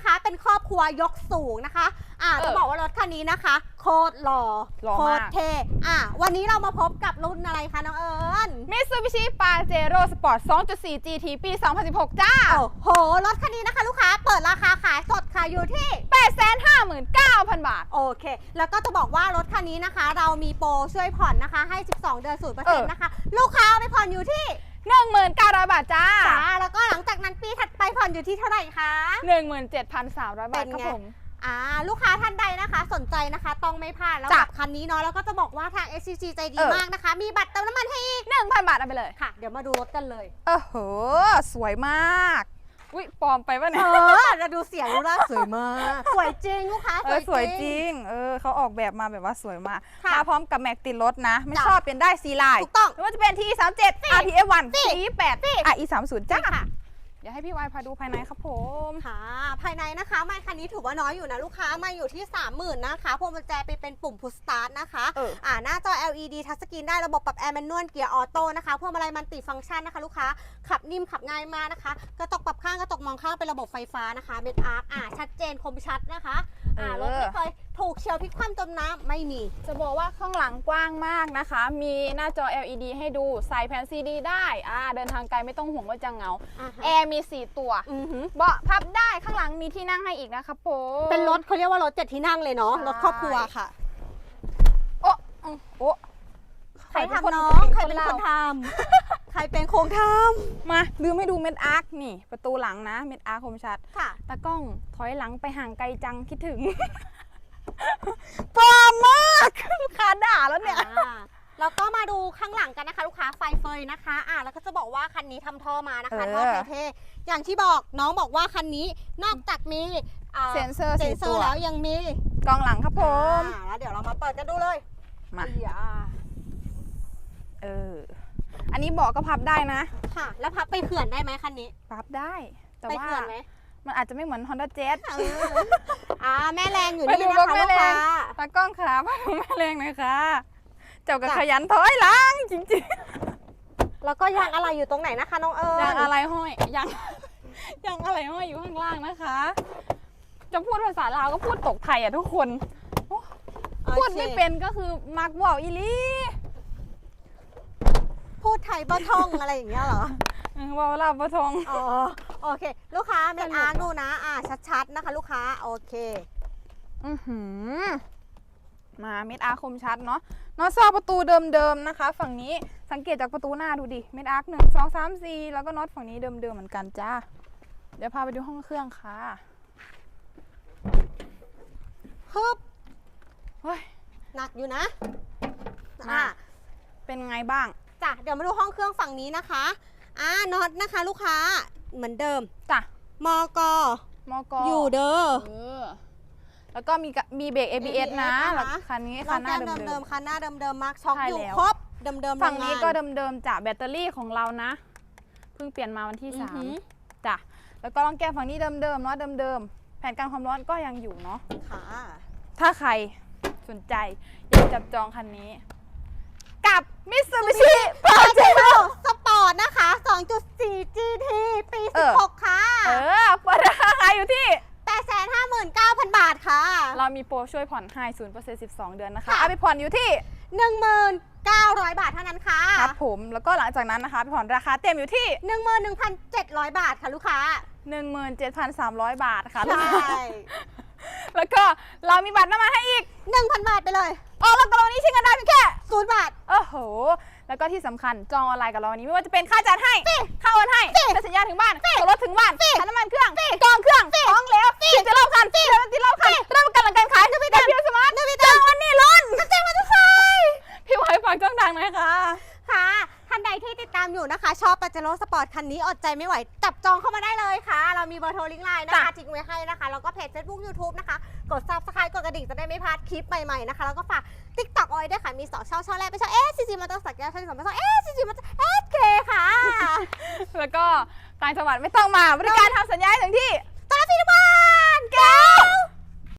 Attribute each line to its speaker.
Speaker 1: นะคะ เป็นครอบครัวยกสูงนะคะ อ่า
Speaker 2: เออ
Speaker 1: จะบอกว่ารถคันนี้นะคะ โคตรหล่อ
Speaker 2: หล่อ
Speaker 1: โค
Speaker 2: มาก
Speaker 1: ตรเท่อะวันนี้เรามาพบกับรุ่นอะไรคะน้องเอิญ
Speaker 2: มิตซูบิชิปาเจโร่สปอร์ต 2.4 GT ปี 2016 จ้า
Speaker 1: โอ้โห รถคันนี้นะคะ ลูกค้าเปิดราคาขายสดค่ะอยู่ที่
Speaker 2: 859,000 บาท
Speaker 1: โอเค แล้วก็จะบอกว่ารถคันนี้นะคะ เรามีโปรช่วยผ่อนนะคะ ให้ 12 เดือน
Speaker 2: เออ
Speaker 1: 0%นะคะ ลูกค้าเอาไปผ่อนอยู่ที่
Speaker 2: 19,000 บาทจ้า
Speaker 1: จ้าแล้วก็หลังจากนั้นปีถัดไปผ่อนอยู่ที่เท่าไหร่คะ
Speaker 2: 17,300 บาท
Speaker 1: เป็น
Speaker 2: ครับ
Speaker 1: ไง
Speaker 2: ผม
Speaker 1: อ่าลูกค้าท่านใดนะคะ สนใจนะคะต้องไม่พลาดแล้ว
Speaker 2: จ้ะ
Speaker 1: กับคันนี้เนาะแล้วก็จะบอกว่าทาง SCG ใจดี
Speaker 2: เออ
Speaker 1: มากนะคะ มีบัตรเติมน้ำมันให้อีก
Speaker 2: 1,000 บาทเอาไปเลย
Speaker 1: ค่ะ เดี๋ยวมาดูรถกันเลย
Speaker 2: โอ้โห สวยมาก อุ้ยปลอมไปปะ
Speaker 1: เอ
Speaker 2: เนี่ย
Speaker 1: อจะดูเสียงรู้แล้วสวยมาก สวยจริงลูกค้า
Speaker 2: เออสวยจริง เออเขาออกแบบมาแบบว่าสวยมาก
Speaker 1: ค่ะ
Speaker 2: มาพร้อมกับแม็กติดรถนะ ไม่
Speaker 1: จ้ะ
Speaker 2: ชอบเป็นได้ซีไลน์
Speaker 1: ถูกต้อง
Speaker 2: ไม่ว่าจะเป็น T 3 7 RPF 1
Speaker 1: สิ
Speaker 2: C 8 RE 3 0จ้า
Speaker 1: ค่ะ
Speaker 2: เดี๋ยวให้พี่วายพาดูภายในครับผม
Speaker 1: ค่ะภายในนะคะ ไมค์คันนี้ถือว่าน้อยอยู่นะลูกค้าไมาอยู่ที่ 30,000นะคะพวงกุญแจไปเป็นปุ่มพุชสตาร์ทนะคะ
Speaker 2: เออ
Speaker 1: อ่าหน้าจอ LED ทัชสกรีนได้ระบบปรับแอร์แมนนวลเกียร์ออโต้นะคะพวงมาลัยมันติฟังก์ชันนะคะลูกค้าขับนิ่มขับง่ายมากนะคะกระจกปรับข้างกระจกมองข้างเป็นระบบไฟฟ้านะคะเม็ดอาร์คอ่าชัดเจนคมชัดนะคะอ่ารถไม่เคยถูก เฉียวพลิกคว่ำจมน้ำไม่มี
Speaker 2: จะบอกว่าข้างหลังกว้างมากนะคะ มีหน้าจอ LED ให้ดู ใส่แผ่นซีดีได้อ่าเดินทางไกลไม่ต้องห่วงว่าจะเหงา
Speaker 1: อ่าฮะ
Speaker 2: แอร์มี 4 ตัว
Speaker 1: อือหือ
Speaker 2: เบาะพับได้ข้างหลังมีที่นั่งให้อีกนะครับผม
Speaker 1: เป็นรถเขาเรียกว่ารถเจ็ดที่นั่งเลยเนาะ
Speaker 2: ใช่
Speaker 1: รถครอบครัวค่ะ
Speaker 2: โอ้อืมโอ้
Speaker 1: ใคร
Speaker 2: เป็น
Speaker 1: ทำน้อง
Speaker 2: ค
Speaker 1: ใครเป็นคน
Speaker 2: เล่า
Speaker 1: ทำใครเป็นโครงท
Speaker 2: มาลืมให้ดูเม็ดอาร์คนี่ ประตูหลังนะ เม็ดอาร์คคมชัดำ
Speaker 1: ค่ะ
Speaker 2: ตากล้องถอยหลังไปห่างไกลจังคิดถึง ปลอมมากลูกค้าด่าแล้วเนี่ย
Speaker 1: อ่าแล้วก็มาดูข้างหลังกันนะคะ ลูกค้าไฟเฟยนะคะ อ่าแล้วก็จะบอกว่าคันนี้ทำท่อมานะคะ
Speaker 2: เออ
Speaker 1: ท่อเท่ๆอย่างที่บอกน้องบอกว่าคันนี้นอกจากมีอ่า
Speaker 2: เซ็นเซอร์
Speaker 1: เซ็
Speaker 2: สี่
Speaker 1: นเซอ
Speaker 2: ตัว
Speaker 1: ร์แล้วยังมี
Speaker 2: กล้องหลังครับผม
Speaker 1: อ่าแล้วเดี๋ยวเรามาเปิดกันดูเลย
Speaker 2: มา
Speaker 1: อย่า
Speaker 2: เอออันนี้เบาะก็พับได้นะ
Speaker 1: ค่ะ แล้วพับไปเขื่อนได้ไหมคันนี้
Speaker 2: พับได้ แต่
Speaker 1: ไป
Speaker 2: ว่า
Speaker 1: เขื่อนไหม
Speaker 2: มันอาจจะไม่เหมือน Honda Jazz
Speaker 1: เอออ่าแม่แรงอยู่
Speaker 2: ไป
Speaker 1: นี่
Speaker 2: ดู
Speaker 1: นะ
Speaker 2: รถ
Speaker 1: คะ
Speaker 2: แม่
Speaker 1: ลูก
Speaker 2: แรง
Speaker 1: ค้า
Speaker 2: ตากล้องขาพับแม่แรงหน่อยค่ะ เจ้าก็
Speaker 1: จ้ะ
Speaker 2: ขยันถอยหลังจริง
Speaker 1: แล้วก็ยางอะไรอยู่ตรงไหนนะคะน้องเอิ
Speaker 2: ๆ
Speaker 1: ญ
Speaker 2: ยางอะไรห้อยยางยางอะไรห้อยอยู่ข้างล่างนะคะ จะพูดภาษาลาวก็พูดตกไทยอะทุกคนโอ้
Speaker 1: โอค
Speaker 2: พูดไม่เป็นก็คือมักว่าวอีหลี
Speaker 1: พูดไทยบ้าท่องอะไรอย่างเงี้ยเหรอ
Speaker 2: เออว่าวลาวปะทอง
Speaker 1: อ๋อ โอเค ลูกค้าเม
Speaker 2: ส
Speaker 1: น
Speaker 2: นุก
Speaker 1: อาร์ดูนะ อ่าชัดๆนะคะ ลูกค้าโอเค
Speaker 2: อือหือมาเม็ดอาร์คคมชัดเนาะน็อตซอกประตูเดิมๆนะคะ ฝั่งนี้สังเกตจากประตูหน้าดูดิเม็ดอาร์คหนึ่งสองสามสี่แล้วก็น็อตฝั่งนี้เดิมๆเหมือนกันจ้าเดี๋ยวพาไปดูห้องเครื่องค่ะ
Speaker 1: ฮึบ
Speaker 2: เฮ้ย
Speaker 1: หนักอยู่นะ
Speaker 2: มา
Speaker 1: อ่า
Speaker 2: เป็นไงบ้าง
Speaker 1: จ้ะเดี๋ยวมาดูห้องเครื่องฝั่งนี้นะคะอ่าน็อตนะคะ ลูกค้า เหมือนเดิม
Speaker 2: จ้ะ
Speaker 1: มก
Speaker 2: มก
Speaker 1: อยู่เด้อ
Speaker 2: เออแล้วก็มีกะมีเบรก ABS นะ
Speaker 1: นะคะ
Speaker 2: แล้วคันนี้
Speaker 1: ล้
Speaker 2: คั
Speaker 1: อน
Speaker 2: ห
Speaker 1: แก้
Speaker 2: น้ามเดิ
Speaker 1: เดิ
Speaker 2: ม
Speaker 1: ม ๆคันหน้าเดิมๆมาร์คช็อค
Speaker 2: ใช่
Speaker 1: อยู่
Speaker 2: แล้ว
Speaker 1: ครบเดิมๆ
Speaker 2: ๆฝั่งนี้
Speaker 1: โร
Speaker 2: ก็
Speaker 1: งาน
Speaker 2: เดิมๆจ้ะแบตเตอรี่ของเรานะ เพิ่งเปลี่ยนมาวันที่
Speaker 1: อือ
Speaker 2: สาม
Speaker 1: หือ
Speaker 2: จ้ะ แล้วก็ลองแก้ฝั่งนี้เดิมๆเนาะเดิมๆ แผนการความร้อนก็ยังอยู่เนาะ
Speaker 1: ค่ะ
Speaker 2: ถ้าใครสนใจอยากจับจองคันนี้ กับมิตซูบิชิปาเจ
Speaker 1: เจ
Speaker 2: โร่
Speaker 1: โร่สปอร์ตนะคะ 2.4 GT ปี
Speaker 2: เออ
Speaker 1: 16 ค่ะ
Speaker 2: เออเปิดราคาขายอยู่ที่
Speaker 1: 859,000 บาทค่ะ
Speaker 2: เรามีโปรช่วยผ่อนให้ศูนย์เปอร์เซ็นต์สิบสองเดือนนะคะ
Speaker 1: ค่ะ
Speaker 2: เอาไปผ่อนอยู่ที่
Speaker 1: 1,900 บาทเท่านั้นค่ะ
Speaker 2: ครับผม แล้วก็หลังจากนั้นนะคะไปผ่อนราคาเต็มอยู่ที่
Speaker 1: 11,700 บาทค่ะลูกค้า
Speaker 2: 17,300 บาทค่ะ
Speaker 1: ใช่
Speaker 2: แล้วก็เรามีบัตรน้ำมันให้อีก
Speaker 1: 1,000 บาทไปเลย
Speaker 2: ออกแล้วกับเราวันนี้ใช้เงินได้เพียงแค่
Speaker 1: ศูนย์บาท
Speaker 2: โอ้โห แล้วก็ที่สำคัญจองออนไลน์กับเราวันนี้ไม่ว่าจะเป็นค่าจัดให้ ค่าโอนให้เป็นสัญญาณถึงบ้านส่งรถถึงบ้านค่าน้ำมันเครื่องจองเครื่องของเหลวติดจะรอบคันติดจะรอบคันรับประกันหลังการขายนวิตาเพียวสมาร์ทจองวันนี้ล้นแจ้งมาทุกคนพี่ไว้ฝากช่องทางหน่อยค่ะ
Speaker 1: ค่ะ ท่านใดที่ติดตามอยู่นะคะ ชอบปาเจโร่สปอร์ตคันนี้อดใจไม่ไหว จับจองเข้ามาได้เลยค่ะ เรามีเบอร์โทรลิงก์ไลน์นะคะ
Speaker 2: จ้ะ
Speaker 1: ทิ้งไว้ให้นะคะ แล้วก็เพจ Facebook YouTube นะคะ กด Subscribe กดกระดิ่งจะได้ไม่พลาดคลิปใหม่ๆนะคะ แล้วก็ฝาก TikTok เอาไว้ด้วยค่ะ มีสองช่องช่องแรกเป็นช่องเอสซีจีมอเตอร์สักแก้วช่องที่สองเป็นช่องเอสซีจีมอเตอร์เอสเคค่ะ
Speaker 2: แล้วก็ต่างจังหวัดไม่ต้องมาบริการทำสัญญาให้ถึงที่